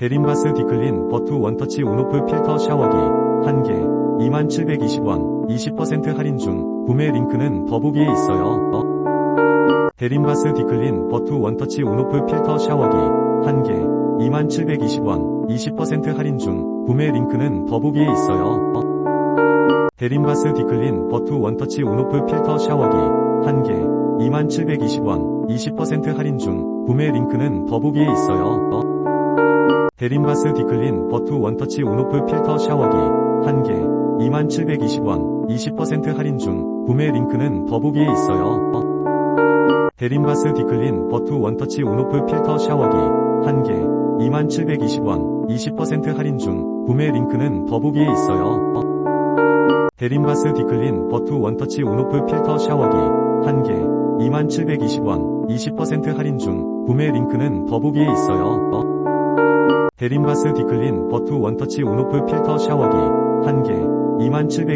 대림바스 디클린 버투 원터치 온오프 필터 샤워기 1개 2720원 20% 할인 중 구매 링크는 더보기에 있어요. 어? 대림바스 디클린 버투 원터치 온오프 필터 샤워기 1개 2720원 20% 할인 중 구매 링크는 더보기에 있어요. 어? 대림바스 디클린 버투 원터치 온오프 필터 샤워기 1개 2720원 20% 할인 중 구매 링크는 더보기에 있어요. 어? 대림바스 디클린 버투 원터치 온오프 필터 샤워기 1개 2720원 20% 할인 중 구매 링크는 더보기에 있어요. 어? 대림바스 디클린 버투 원터치 온오프 필터 샤워기 1개 2720원 20% 할인 중 구매 링크는 더보기에 있어요. 어? 대림바스 디클린 버투 원터치 온오프 필터 샤워기 1개 2720원 20% 할인 중 구매 링크는 더보기에 있어요. 어? 대림바스 디클린 버투 원터치 온오프 필터 샤워기 1개 2720원